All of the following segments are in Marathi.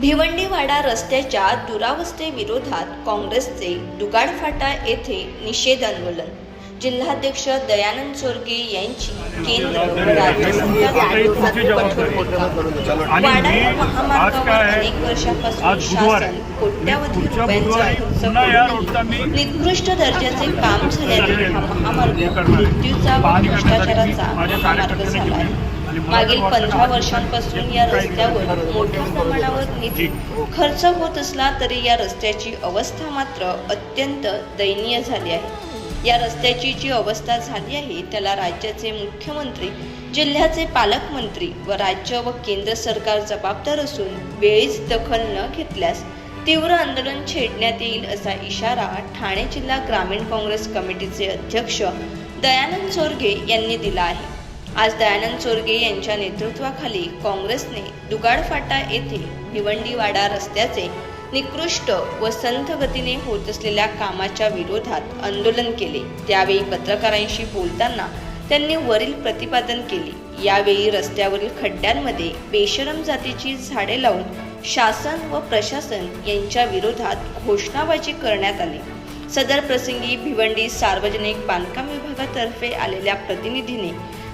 भिवंडीवाडा रस्त्याच्या दुरावस्थेविरोधात काँग्रेसचे दुगाडफाटा येथे निषेध आंदोलन. जिल्हाध्यक्ष दयानंद चोरगे यांची केंद्र व राज्य सरकारविरोधात कठोर टीका. आणि वाडा या मी आज महामार्गावर काय आहे. अनेक वर्षांपासून. शासन कोट्यावधी रुपयांचा निकृष्ट दर्जाचे काम झाल्याने हा महामार्ग. मृत्यूचा व भ्रष्टाचाराचा महामार्ग झाला आहे. मागील पंधरा वर्षांपासून या रस्त्यावर मोठ्या खर्च होत असला तरी या रस्त्याची अवस्था मात्र अत्यंत दयनीय झाली आहे. या रस्त्याची जी अवस्था झाली आहे त्याला राज्याचे मुख्यमंत्री जिल्ह्याचे पालकमंत्री व राज्य व केंद्र सरकार जबाबदार असून वेळीच दखल न घेतल्यास तीव्र आंदोलन छेडण्यात येईल असा इशारा ठाणे जिल्हा ग्रामीण काँग्रेस कमिटीचे अध्यक्ष दयानंद चोरगे यांनी दिला आहे. आज दयानंद चोरगे यांच्या नेतृत्वाखाली काँग्रेसने दुगाडफाटा येथे भिवंडीवाडा रस्त्याचे निकृष्ट व संथ गतीने होत असलेल्या कामाच्या विरोधात आंदोलन केले. त्यावेळी पत्रकारांशी बोलताना त्यांनी वरील प्रतिपादन केले. यावेळी रस्त्यावरील खड्ड्यांमध्ये बेशरम जातीची झाडे लावून शासन व प्रशासन यांच्या विरोधात घोषणाबाजी करण्यात आली. सदर प्रसंगी भिवंडी सार्वजनिक बांधकाम विभागातर्फे आलेल्या प्रतिनिधीने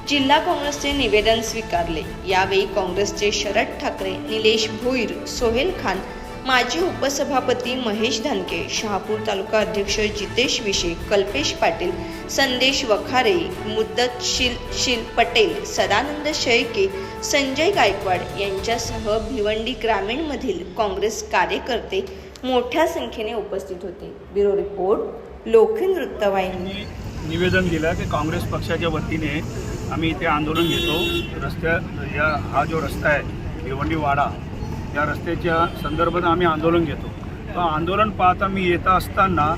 जिल्हा काँग्रेसचे निवेदन स्वीकारले. यावेळी काँग्रेसचे शरद ठाकरे निलेश भोईर सोहेल खान माजी उपसभापती महेश धानके शहापूर तालुका अध्यक्ष जितेश विशे कल्पेश पाटील संदेश वखारे मुद्दतशील शील पटेल सदानंद शेळके संजय गायकवाड यांच्यासह भिवंडी ग्रामीणमधील काँग्रेस कार्यकर्ते मोठ्या संख्येने उपस्थित होते. ब्युरो रिपोर्ट लोखिन वृत्तवाहिनी निवेदन दिलं की काँग्रेस पक्षाच्या वतीने आम्ही इथे आंदोलन घेतो. रस्त्या या हा जो रस्ता आहे भिवंडी वाडा या रस्त्याच्या संदर्भात आम्ही आंदोलन घेतो. तर आंदोलन पाहता मी येता असताना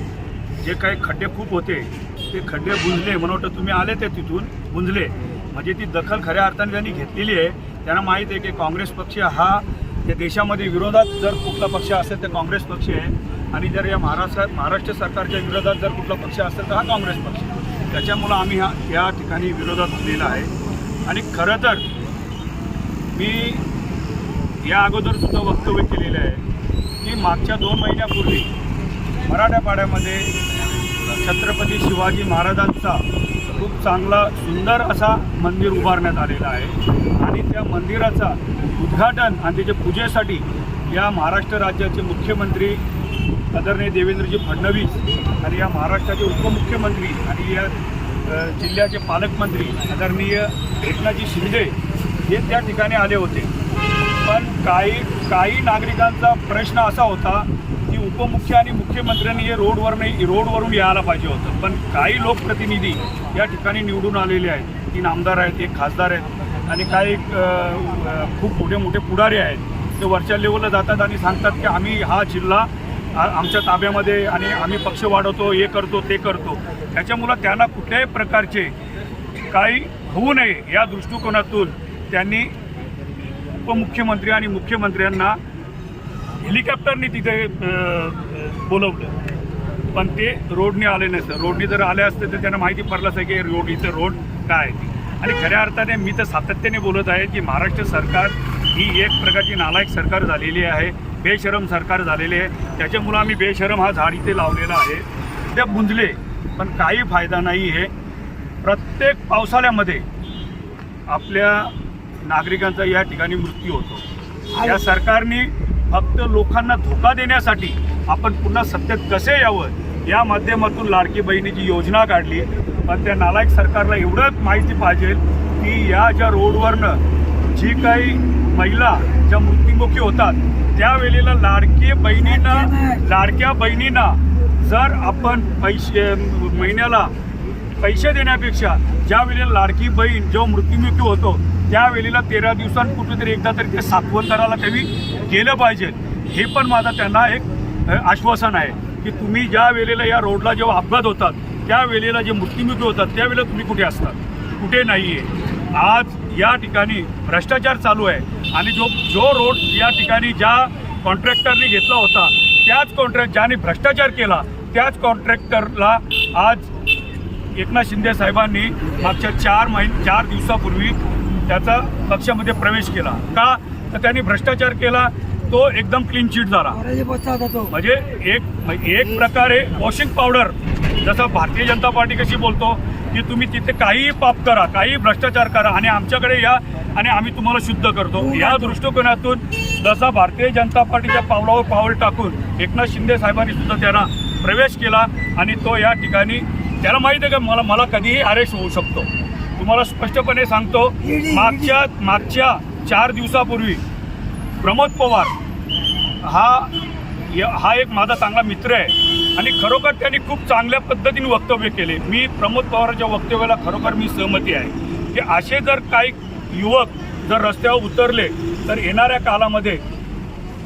जे काही खड्डे खूप होते ते खड्डे बुंजले म्हणून वाटतं तुम्ही आले ते तिथून बुंजले. म्हणजे ती दखल खऱ्या अर्थाने त्यांनी घेतलेली आहे त्यांना माहीत आहे की काँग्रेस पक्ष हा त्या देशामध्ये विरोधात जर कुठला पक्ष असेल तर काँग्रेस पक्ष आहे. आणि जर या महाराष्ट्र महाराष्ट्र सरकारच्या विरोधात जर कुठला पक्ष असेल तर हा काँग्रेस पक्ष आहे. त्याच्यामुळं आम्ही हा या ठिकाणी विरोधात उठलेला आहे. आणि खरं तर मी या अगोदरसुद्धा वक्तव्य केलेलं आहे की मागच्या दोन महिन्यापूर्वी मराठापाड्यामध्ये छत्रपती शिवाजी महाराजांचा खूप चांगला सुंदर असा मंदिर उभारण्यात आलेला आहे. आणि त्या मंदिराचा उद्घाटन आणि त्याच्या पूजेसाठी या महाराष्ट्र राज्याचे मुख्यमंत्री आदरणीय देवेंद्रजी फडणवीस आणि या महाराष्ट्राचे उपमुख्यमंत्री आणि या जिल्ह्याचे पालकमंत्री आदरणीय एकनाथजी शिंदे हे त्या ठिकाणी आले होते. पण काही काही नागरिकांचा प्रश्न असा होता की उपमुख्य आणि मुख्यमंत्र्यांनी हे रोडवर नाही रोडवरून यायला पाहिजे होतं. पण काही लोकप्रतिनिधी या ठिकाणी निवडून आलेले आहेत. तीन आमदार आहेत एक खासदार आहेत आणि काही खूप मोठे मोठे पुढारी आहेत. ते वरच्या लेवलला जातात आणि सांगतात की आम्ही हा जिल्हा आमच्या ताब्यामध्ये आणि आम्ही पक्ष वाढवतो हे करतो ते करतो. त्याच्यामुळं त्यांना कुठल्याही प्रकारचे काही होऊ नये या दृष्टिकोनातून त्यांनी उपमुख्यमंत्री आणि मुख्यमंत्र्यांना हेलिकॉप्टरने तिथे बोलवलं. पण ते रोडने आले नसतं. रोडने जर आले असते तर त्यांना माहिती पडलं असं की रोड इथं रोड काय आहे आणि खऱ्या अर्थाने मी तर सातत्याने बोलत आहे की महाराष्ट्र सरकार ही एक प्रकारची नालायक सरकार झालेली आहे. बेशरम सरकार झालेले आहे त्याच्यामुळं आम्ही बेशरम हा झाड इथे लावलेला आहे. त्या बुंजले पण काही फायदा नाही आहे प्रत्येक पावसाळ्यामध्ये आपल्या नागरिकांचा या ठिकाणी मृत्यू होतो. या सरकारने फक्त लोकांना धोका देण्यासाठी आपण पुन्हा सत्तेत कसे यावं या माध्यमातून लाडकी बहिणीची योजना काढली. पण त्या नालायक सरकारला एवढंच माहिती पाहिजे की या ज्या रोडवरनं जी काही महिला ज्या मृत्युमुखी होतात त्यावेळेला लाडकी बहिणींना लाडक्या बहिणींना जर आपण पैसे महिन्याला पैसे देण्यापेक्षा ज्या वेळेला लाडकी बहीण जो मृत्युमुखी होतो त्यावेळेला तेरा दिवसांत कुठेतरी एकदा तरी ते सातवंतराला त्यांनी गेलं पाहिजे. हे पण माझं त्यांना एक आश्वासन आहे की तुम्ही ज्या वेळेला या रोडला जेव्हा अपघात होतात त्या वेळेला जे मृत्युमुखी होतात त्यावेळेला तुम्ही कुठे असतात? कुठे नाही आहे आज या ठिकाणी भ्रष्टाचार चालू आहे. आणि जो जो रोड या ठिकाणी ज्या कॉन्ट्रॅक्टरने घेतला होता त्याच कॉन्ट्रॅक्ट ज्याने भ्रष्टाचार केला त्याच कॉन्ट्रॅक्टरला आज एकनाथ शिंदे साहेबांनी मागच्या चार महिने चार दिवसापूर्वी त्याचा पक्षामध्ये प्रवेश केला. का? तर त्यांनी भ्रष्टाचार केला तो एकदम क्लीन चिट झाला. म्हणजे एक एक प्रकारे वॉशिंग पावडर जसं भारतीय जनता पार्टी कशी बोलतो की तुम्ही तिथे काहीही पाप करा काही भ्रष्टाचार करा आणि आमच्याकडे या आणि आम्ही तुम्हाला शुद्ध करतो. या दृष्टिकोनातून जसा भारतीय जनता पार्टीच्या पावलावर पाऊल टाकून एकनाथ शिंदे साहेबांनी सुद्धा त्यांना प्रवेश केला आणि तो या ठिकाणी त्याला माहिती आहे का मला मला कधीही अरेस्ट होऊ शकतो. तुम्हाला स्पष्टपणे सांगतो मागच्या मागच्या चार दिवसापूर्वी प्रमोद पवार हा य- हा एक माझा चांगला मित्र आहे. आणि खरोखर त्यांनी खूप चांगल्या पद्धतीने वक्तव्य केले. मी प्रमोद पवारांच्या वक्तव्याला खरोखर मी सहमती आहे की असे जर काही युवक जर रस्त्यावर उतरले तर येणाऱ्या कालामध्ये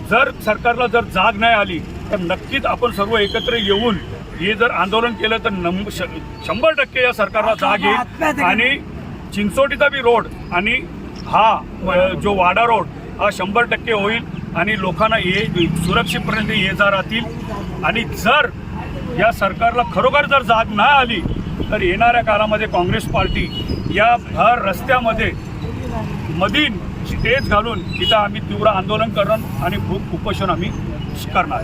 जर सरकारला जर जाग नाही आली तर नक्कीच आपण सर्व एकत्र येऊन हे जर आंदोलन केलं तर नम श- शंभर टक्के या सरकारला जाग येईल. आणि चिंचोटीचा बी रोड आणि हा जो वाडा रोड हा शंभर टक्के होईल आणि लोकांना ये सुरक्षितपर्यंत ये जा राहतील. आणि जर या सरकारला खरोखर जर जाग नाही आली तर येणाऱ्या काळामध्ये काँग्रेस पार्टी या भर रस्त्यामध्ये मधीन स्टेज घालून तिथं आम्ही तीव्र आंदोलन करणार आणि भूक उपोषण आम्ही करणार